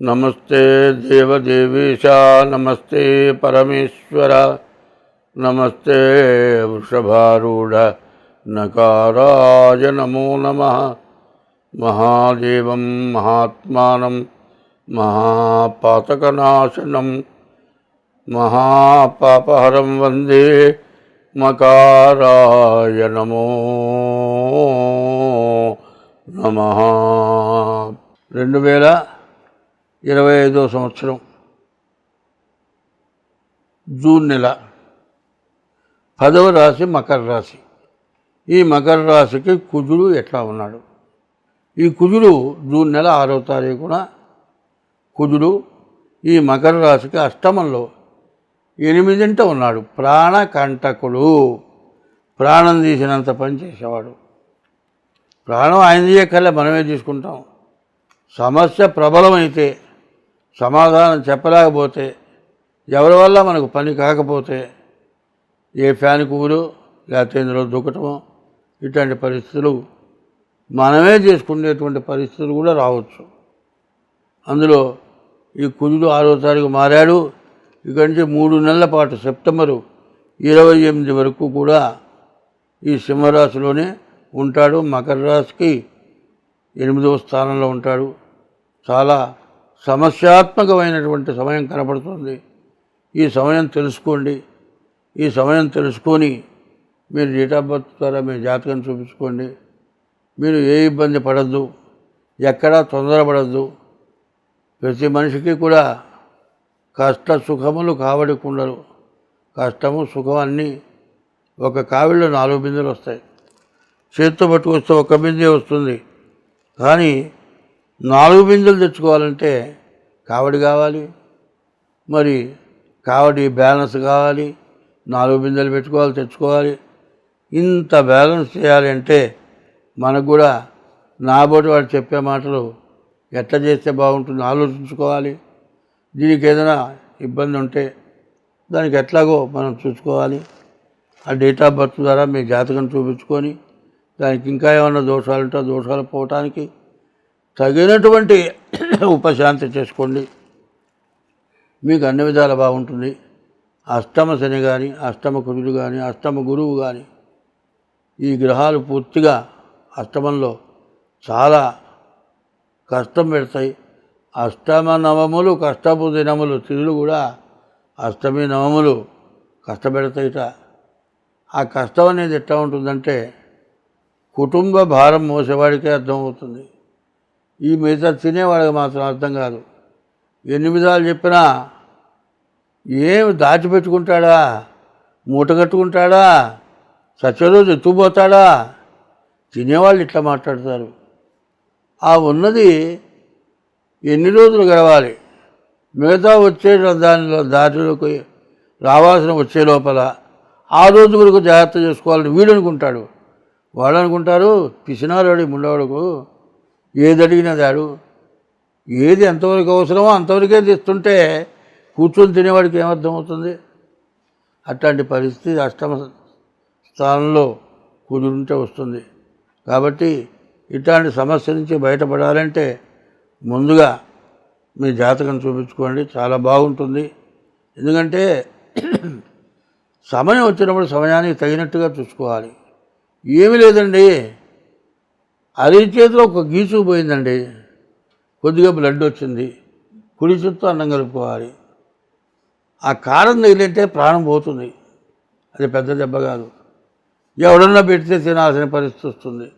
నమస్తే దేవదేవీశ నమస్తే పరమేశ్వర నమస్తే వృషభారూఢ నకారాయ నమో నమ మహాదేవం మహాత్మానం మహాపాతకనాశనం మహాపాపహరం వందే మకారాయ నమో నమ రెండు వేల ఇరవై ఐదో సంవత్సరం జూన్ నెల. పదవ రాశి మకర రాశి. ఈ మకర రాశికి కుజుడు ఎట్లా ఉన్నాడు? ఈ కుజుడు జూన్ నెల ఆరో తారీఖున కుజుడు ఈ మకర రాశికి అష్టమంలో ఎనిమిదింట ఉన్నాడు. ప్రాణకంటకుడు ప్రాణం తీసినంత పని చేసేవాడు. ప్రాణం ఆయన చేయక్కర్లే మనమే తీసుకుంటాం. సమస్య ప్రబలమైతే సమాధానం చెప్పలేకపోతే ఎవరి వల్ల మనకు పని కాకపోతే ఏ ఫ్యాన్ కూలు లేకపోతే ఇందులో దుక్కటమో ఇట్లాంటి పరిస్థితులు మనమే చేసుకునేటువంటి పరిస్థితులు కూడా రావచ్చు. అందులో ఈ కుజుడు ఆరో తారీఖు మారాడు. ఇక్కడి నుంచి మూడు నెలల పాటు సెప్టెంబరు ఇరవై ఎనిమిది వరకు కూడా ఈ సింహరాశిలోనే ఉంటాడు. మకర రాశికి ఎనిమిదవ స్థానంలో ఉంటాడు. చాలా సమస్యాత్మకమైనటువంటి సమయం కనపడుతుంది. ఈ సమయం తెలుసుకోండి. ఈ సమయం తెలుసుకొని మీరు డేట్ ఆఫ్ బర్త్ ద్వారా మీ జాతకం చూపించుకోండి. మీరు ఏ ఇబ్బంది పడద్దు. ఎక్కడా తొందరపడద్దు. ప్రతి మనిషికి కూడా కష్ట సుఖములు కావడి కుండలు కష్టము సుఖం అన్నీ ఒక కావిడిలో నాలుగు బిందెలు వస్తాయి. చేత్తో పట్టుకొస్తే ఒక బిందె వస్తుంది. కానీ నాలుగు బిందెలు తెచ్చుకోవాలంటే కావడి కావాలి మరి కావడి బ్యాలెన్స్ కావాలి నాలుగు బిందెలు పెట్టుకోవాలి తెచ్చుకోవాలి. ఇంత బ్యాలెన్స్ చేయాలి అంటే మనకు కూడా నాబోటి వాడు చెప్పే మాటలు ఎట్లా చేస్తే బాగుంటుంది ఆలోచించుకోవాలి. దీనికి ఏదైనా ఇబ్బంది ఉంటే దానికి ఎట్లాగో మనం చూసుకోవాలి. ఆ డేట్ ఆఫ్ బర్త్ ద్వారా మీ జాతకం చూపించుకొని దానికి ఇంకా ఏమైనా దోషాలు ఉంటే దోషాలు పోవటానికి తగినటువంటి ఉపశాంతి చేసుకోండి. మీకు అన్ని విధాల బాగుంటుంది. అష్టమ శని కానీ అష్టమ కుజుడు కానీ అష్టమ గురువు కానీ ఈ గ్రహాలు పూర్తిగా అష్టమంలో చాలా కష్టం పెడతాయి. అష్టమ నవములు కష్టపు దినములు తిరులు కూడా అష్టమి నవములు కష్టపెడతాయిట. ఆ కష్టం అనేది ఎట్లా ఉంటుందంటే కుటుంబ భారం మోసేవాడికే అర్థమవుతుంది. ఈ మిగతా తినేవాడికి మాత్రం అర్థం కాదు. ఎన్ని విధాలు చెప్పినా ఏమి దాచిపెట్టుకుంటాడా? మూట కట్టుకుంటాడా? సత్యరోజు ఎత్తుకుపోతాడా తినేవాళ్ళు ఇట్లా మాట్లాడతారు. ఆ ఉన్నది ఎన్ని రోజులు గడవాలి? మిగతా వచ్చే దానిలో దారిలోకి రావాల్సిన వచ్చే లోపల ఆ రోజు వరకు జాగ్రత్త చేసుకోవాలని వీడు అనుకుంటాడు. వాడు అనుకుంటారు పిసినారాడు ముండవాడుకు ఏది అడిగినా దాడు ఏది ఎంతవరకు అవసరమో అంతవరకే తెస్తుంటే కూర్చొని తినేవాడికి ఏమర్థమవుతుంది? అట్లాంటి పరిస్థితి అష్టమ స్థానంలో కుదురుంటే వస్తుంది. కాబట్టి ఇట్లాంటి సమస్య నుంచి బయటపడాలంటే ముందుగా మీ జాతకం చూపించుకోండి. చాలా బాగుంటుంది. ఎందుకంటే సమయం వచ్చినప్పుడు సమయానికి తగినట్టుగా చూసుకోవాలి. ఏమీ లేదండి. చేతిలో ఒక గీచు పోయిందండి. కొద్దిగా బ్లడ్ వచ్చింది. కుడి చుట్టూ అన్నం కలుపుకోవాలి. ఆ కారం తగిలింటే ప్రాణం పోతుంది. అది పెద్ద దెబ్బ కాదు. ఎవడన్నా పెడితే తినాల్సిన పరిస్థితి వస్తుంది.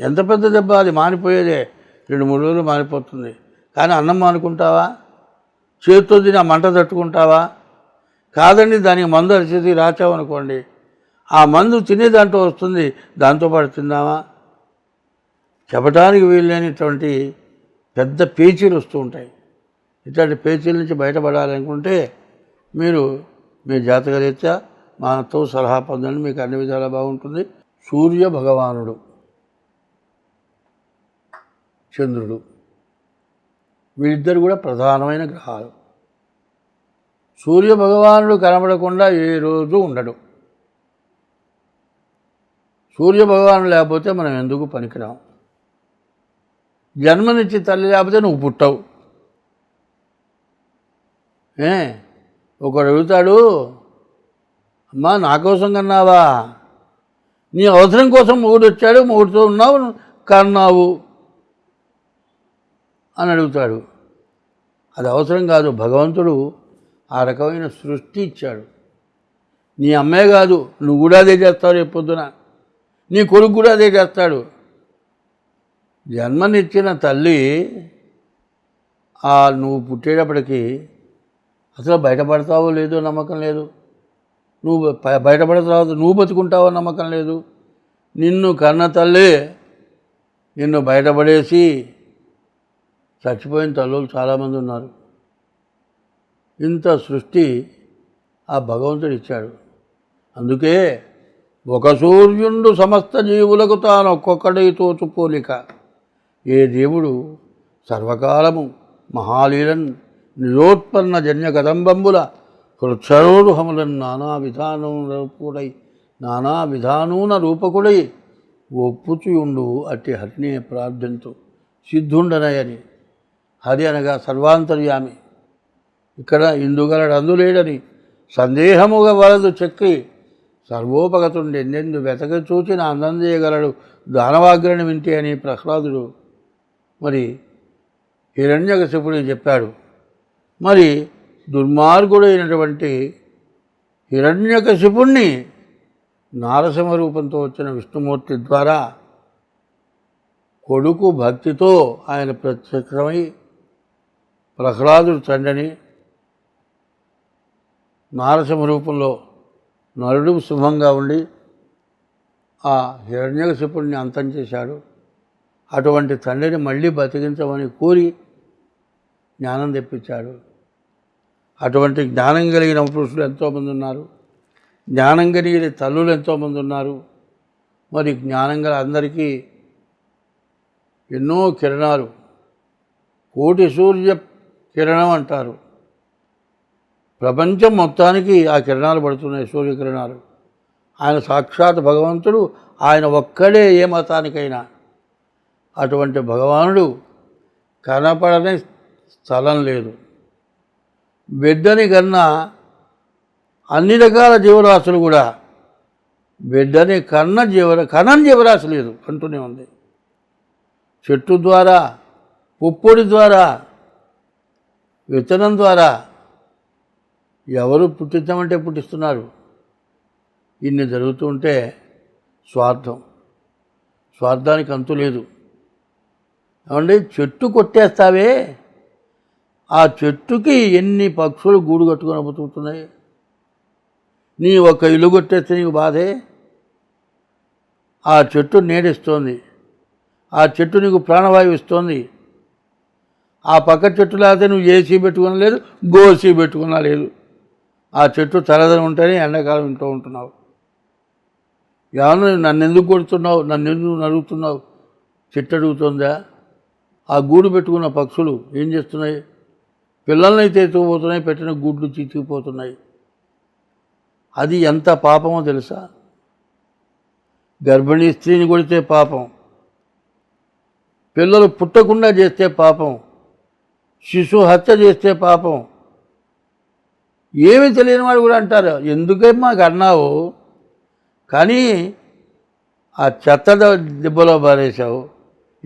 ఎంత పెద్ద దెబ్బ? అది మానిపోయేదే. రెండు మూడు రోజులు మానిపోతుంది. కానీ అన్నం మానుకుంటావా? చేతితో తిని ఆ మంట తట్టుకుంటావా? కాదండి దానికి మందు అరిచేది రాచావనుకోండి. ఆ మందు తినే దాంట్లో వస్తుంది దాంతోపాటు తిందామా? చెప్పడానికి వీల్లేనిటువంటి పెద్ద పేచీలు వస్తూ ఉంటాయి. ఇట్లాంటి పేచీల నుంచి బయటపడాలనుకుంటే మీరు మీ జాతకరీత్యా మాతో సలహా పొందండి. మీకు అన్ని విధాలా బాగుంటుంది. సూర్య భగవానుడు చంద్రుడు వీళ్ళిద్దరు కూడా ప్రధానమైన గ్రహాలు. సూర్య భగవానుడు కనబడకుండా ఏ రోజు ఉండడు. సూర్య భగవానుడు లేకపోతే మనం ఎందుకు పనికిరాం? జన్మనిచ్చి తల్లి లేకపోతే నువ్వు పుట్టవు. ఏ? ఒకడు అడుగుతాడు అమ్మా నా కోసం కన్నావా? నీ అవసరం కోసం మూడు వచ్చాడు మూడుతో ఉన్నావు కన్నావు. అని అడుగుతాడు. అది అవసరం కాదు భగవంతుడు ఆ రకమైన సృష్టి ఇచ్చాడు. నీ అమ్మే కాదు నువ్వు కూడా అదే చేస్తావు రేపు పొద్దున. నీ కొడుకు కూడా అదే చేస్తాడు. జన్మనిచ్చిన తల్లి ఆ నువ్వు పుట్టేటప్పటికి అసలు బయటపడతావో లేదో నమ్మకం లేదు. నువ్వు బ- బయటపడతావో నువ్వు బతుకుంటావో నమ్మకం లేదు. నిన్ను కన్న తల్లి నిన్ను బయటపడేసి చచ్చిపోయిన తల్లులు చాలామంది ఉన్నారు. ఇంత సృష్టి ఆ భగవంతుడు ఇచ్చాడు. అందుకే ఒక సూర్యుండు సమస్త జీవులకు తాను ఒక్కొక్కడి తోచుపోలిక ఏ దేవుడు సర్వకాలము మహాలీలన్ నిరోత్పన్న జన్య కదంబంబుల హృత్సరోరుహములను నానా విధానం రూపుడై నానా విధానూన రూపకుడై ఒప్పుచుయుండు అట్టి హరినే ప్రార్థంతు. సిద్ధుండనయని. హరి అనగా సర్వాంతర్యామి. ఇక్కడ ఇందుగలడు అందులేడని సందేహముగా వలదు చెక్కి సర్వోపగతుండెందెందు వెతక చూచిన అందజేయగలడు దానవాగ్రని వింటే అని ప్రహ్లాదుడు మరి హిరణ్యకశిపుడు చెప్పాడు మరి దుర్మార్గుడైనటువంటి హిరణ్యకశిపుణ్ణి నారసింహ రూపంతో వచ్చిన విష్ణుమూర్తి ద్వారా కొడుకు భక్తితో ఆయన ప్రత్యక్షమై ప్రహ్లాదుడు తండ్రిని నారసింహ రూపంలో నరుడు శుభంగా ఉండి ఆ హిరణ్యకశిపుణ్ణి అంతం చేశాడు. అటువంటి తండ్రిని మళ్ళీ బతికించమని కోరి జ్ఞానం తెప్పించాడు. అటువంటి జ్ఞానం కలిగిన పురుషులు ఎంతోమంది ఉన్నారు. జ్ఞానం కలిగిన తల్లులు ఎంతోమంది ఉన్నారు. మరి జ్ఞానం గల అందరికీ ఎన్నో కిరణాలు కోటి సూర్య కిరణం అంటారు. ప్రపంచం మొత్తానికి ఆ కిరణాలు పడుతున్నాయి సూర్యకిరణాలు. ఆయన సాక్షాత్ భగవంతుడు ఆయన ఒక్కడే ఏ మతానికైనా అటువంటి భగవానుడు కనపడని స్థలం లేదు. బిడ్డని కన్నా అన్ని రకాల జీవరాశులు కూడా బిడ్డని కన్న జీవ కనని జీవరాశి లేదు అంటూనే ఉంది. చెట్టు ద్వారా పుప్పొడి ద్వారా విత్తనం ద్వారా ఎవరు పుట్టించమంటే పుట్టిస్తున్నారు. ఇన్ని జరుగుతుంటే స్వార్థం. స్వార్థానికి అంతు లేదు. ఏమండి? చెట్టు కొట్టేస్తావే. ఆ చెట్టుకి ఎన్ని పక్షులు గూడు కట్టుకొని బతుకుతున్నాయి? నీ ఒక ఇల్లు కొట్టేస్తే నీకు బాధే? ఆ చెట్టు నీడిస్తోంది. ఆ చెట్టు నీకు ప్రాణవాయువు ఇస్తోంది. ఆ పక్క చెట్టు లేకపోతే నువ్వు ఏసీ పెట్టుకున్నా లేదు గోసీ పెట్టుకున్నా లేదు. ఆ చెట్టు చల్లదని ఉంటేనే ఎండాకాలం ఇంట్లో ఉంటున్నావు. ఏమన్నా నన్ను ఎందుకు కొడుతున్నావు? నన్ను ఎందుకు నరుగుతున్నావు చెట్టు అడుగుతుందా? ఆ గూడు పెట్టుకున్న పక్షులు ఏం చేస్తున్నాయి? పిల్లల్ని అయితే ఎత్తుకుపోతున్నాయి పెట్టిన గుడ్లు చితికిపోతున్నాయి. అది ఎంత పాపమో తెలుసా? గర్భిణీ స్త్రీని కొడితే పాపం. పిల్లలు పుట్టకుండా చేస్తే పాపం. శిశు హత్య చేస్తే పాపం. ఏమీ తెలియని వాడు కూడా అంటారు ఎందుకే మాకు అన్నావు కానీ ఆ చెత్త దెబ్బలో పారేశావు.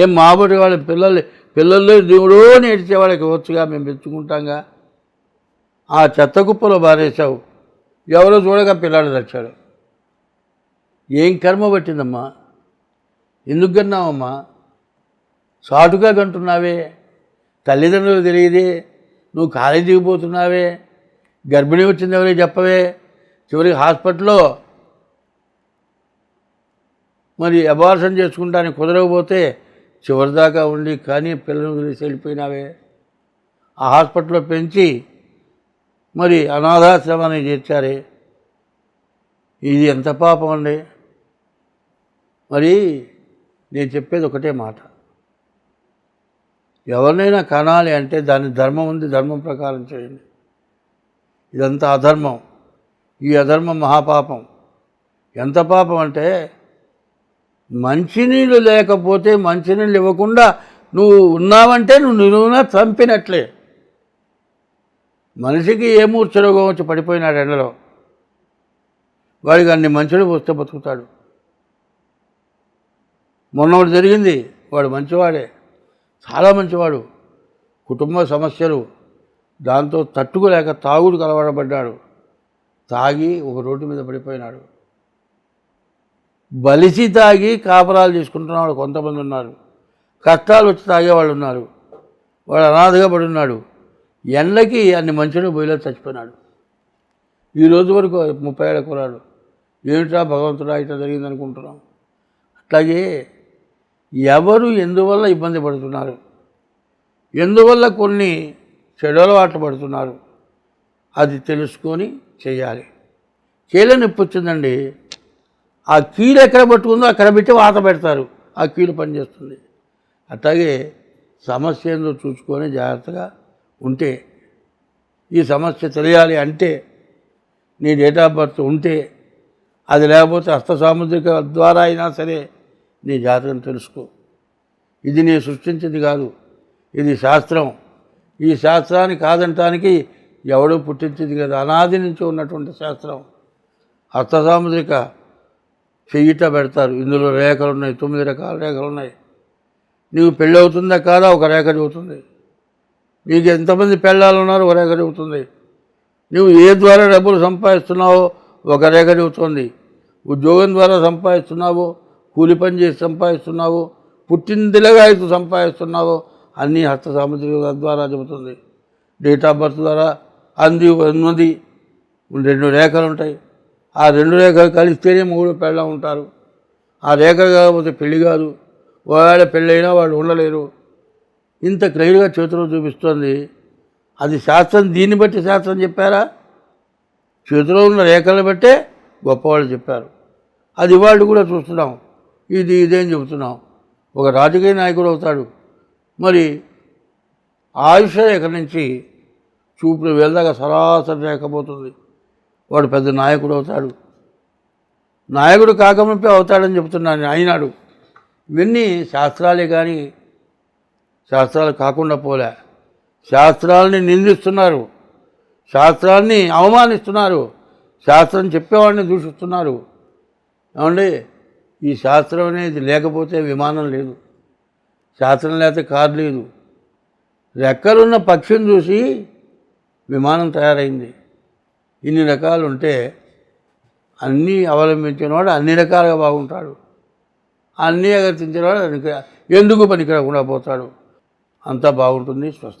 ఏం మామూలు వాళ్ళ పిల్లలు పిల్లల్లో దేవుడో నేర్చే వాళ్ళకి వచ్చుగా మేము మెచ్చుకుంటాంగా? ఆ చెత్త కుప్పలో పారేశావు ఎవరో చూడగా పిల్లాడు తెచ్చాడు. ఏం కర్మ పట్టిందమ్మా? ఎందుకు కన్నావమ్మా సాటుగా కంటున్నావే తల్లిదండ్రులు తెలియదే. నువ్వు కాలేజీకి పోతున్నావే. గర్భిణీ వచ్చింది ఎవరే చెప్పవే? చివరికి హాస్పిటల్లో మరి అబార్షన్ చేసుకుంటానికి కుదరకపోతే చివరిదాకా ఉండి కానీ పిల్లలు వదిలేసి వెళ్ళిపోయినావే. ఆ హాస్పిటల్లో పెంచి మరి అనాథాశ్రమాన్ని చేర్చారే. ఇది ఎంత పాపం అండి. మరి నేను చెప్పేది ఒకటే మాట. ఎవరినైనా కనాలి అంటే దాని ధర్మం ఉంది ధర్మం ప్రకారం చేయండి. ఇదంతా అధర్మం. ఈ అధర్మం మహాపాపం. ఎంత పాపం అంటే మంచినీళ్ళు లేకపోతే మంచినీళ్ళు ఇవ్వకుండా నువ్వు ఉన్నావంటే నువ్వు నిలువున చంపినట్లే. మనిషికి ఏ మూర్చరోగం వచ్చి పడిపోయినాడు ఎండలో. వాడికి అన్ని మంచులు వస్తే బతుకుతాడు. మొన్న ఒకటి జరిగింది వాడు మంచివాడే చాలా మంచివాడు కుటుంబ సమస్యలు దాంతో తట్టుకోలేక తాగుడు కలవడబడ్డాడు. తాగి ఒక రోడ్డు మీద పడిపోయినాడు. బలిసి తాగి కాపరాలు తీసుకుంటున్న వాళ్ళు కొంతమంది ఉన్నారు. కష్టాలు వచ్చి తాగేవాళ్ళు ఉన్నారు. వాడు అనాథగా పడి ఉన్నాడు ఎండకి అన్ని మంచులు బొయ్యిలో చచ్చిపోయినాడు. ఈ రోజు వరకు ముప్పై ఏళ్ళ కురాడు ఏమిటా భగవంతుడా ఇట్లా జరిగింది అనుకుంటున్నాం అట్లాగే ఎవరు ఎందువల్ల ఇబ్బంది పడుతున్నారు? ఎందువల్ల కొన్ని చెడు అలవాట్లు పడుతున్నారు? అది తెలుసుకొని చేయాలి. చేయలేని నొప్పి వచ్చిందండి. ఆ కీలు ఎక్కడ పట్టుకుందో అక్కడ పెట్టి వాత పెడతారు. ఆ కీలు పనిచేస్తుంది అట్లాగే సమస్య ఏందో చూసుకొని జాగ్రత్తగా ఉంటే ఈ సమస్య తెలియాలి అంటే నీ డేట్ ఆఫ్ బర్త్ ఉంటే అది లేకపోతే హస్త సాముద్రిక ద్వారా అయినా సరే నీ జాతకం తెలుసుకో. ఇది నేను సృష్టించింది కాదు. ఇది శాస్త్రం. ఈ శాస్త్రాన్ని కాదంటానికి ఎవడో పుట్టించింది కదా. అనాది నుంచి ఉన్నటువంటి శాస్త్రం. హస్త సాముద్రిక చెయ్యిట పెడతారు. ఇందులో రేఖలు ఉన్నాయి తొమ్మిది రకాల రేఖలు ఉన్నాయి నీకు పెళ్ళి అవుతుందా కాదా? ఒక రేఖ చెబుతుంది. నీకు ఎంతమంది పెళ్ళాలు ఉన్నారు ఒక రేఖ చెబుతుంది. నువ్వు ఏ ద్వారా డబ్బులు సంపాదిస్తున్నావో? ఒక రేఖ చెబుతుంది. ఉద్యోగం ద్వారా సంపాదిస్తున్నావో? కూలి పని చేసి సంపాదిస్తున్నావో? పుట్టిందిలగా అయితే సంపాదిస్తున్నావో? అన్నీ హస్త సాముద్రిక ద్వారా చెబుతుంది. డేట్ ఆఫ్ బర్త్ ద్వారా అంది ఉన్నది రెండు రేఖలు ఉంటాయి ఆ రెండు రేఖలు కలిస్తేనే మూడు పెళ్ళ ఉంటారు. ఆ రేఖ కాకపోతే పెళ్ళి కాదు. ఒకవేళ పెళ్ళైనా వాళ్ళు ఉండలేరు. ఇంత క్లియర్గా చేతిలో చూపిస్తుంది. అది శాస్త్రం దీన్ని బట్టి శాస్త్రం చెప్పారా? చేతిలో ఉన్న రేఖలు బట్టే గొప్పవాళ్ళు చెప్పారు. అది వాళ్ళు కూడా చూస్తున్నాం. ఇది ఇదేం చెబుతున్నాం. ఒక రాజకీయ నాయకుడు అవుతాడు. మరి ఆయుష రేఖ నుంచి చూపులు వెళ్దాక సరాసరి రేఖపోతుంది వాడు పెద్ద నాయకుడు అవుతాడు. నాయకుడు కాకముంపే అవుతాడని చెప్తున్నాను అయినాడు. ఇవన్నీ శాస్త్రాలే కానీ శాస్త్రాలు కాకుండా పోలే. శాస్త్రాలని నిందిస్తున్నారు. శాస్త్రాన్ని అవమానిస్తున్నారు. శాస్త్రం చెప్పేవాడిని దూషిస్తున్నారు. ఏమండి? ఈ శాస్త్రం అనేది లేకపోతే విమానం లేదు. శాస్త్రం లేకపోతే కారు లేదు. రెక్కలున్న పక్షిని చూసి విమానం తయారైంది. ఇన్ని రకాలు ఉంటే అన్నీ అవలంబించినవాడు అన్ని రకాలుగా బాగుంటాడు. అన్నీ అగర్తించినవాడు ఎందుకు పనికిరాకుండా పోతాడు? అంతా బాగుంటుంది స్వస్థ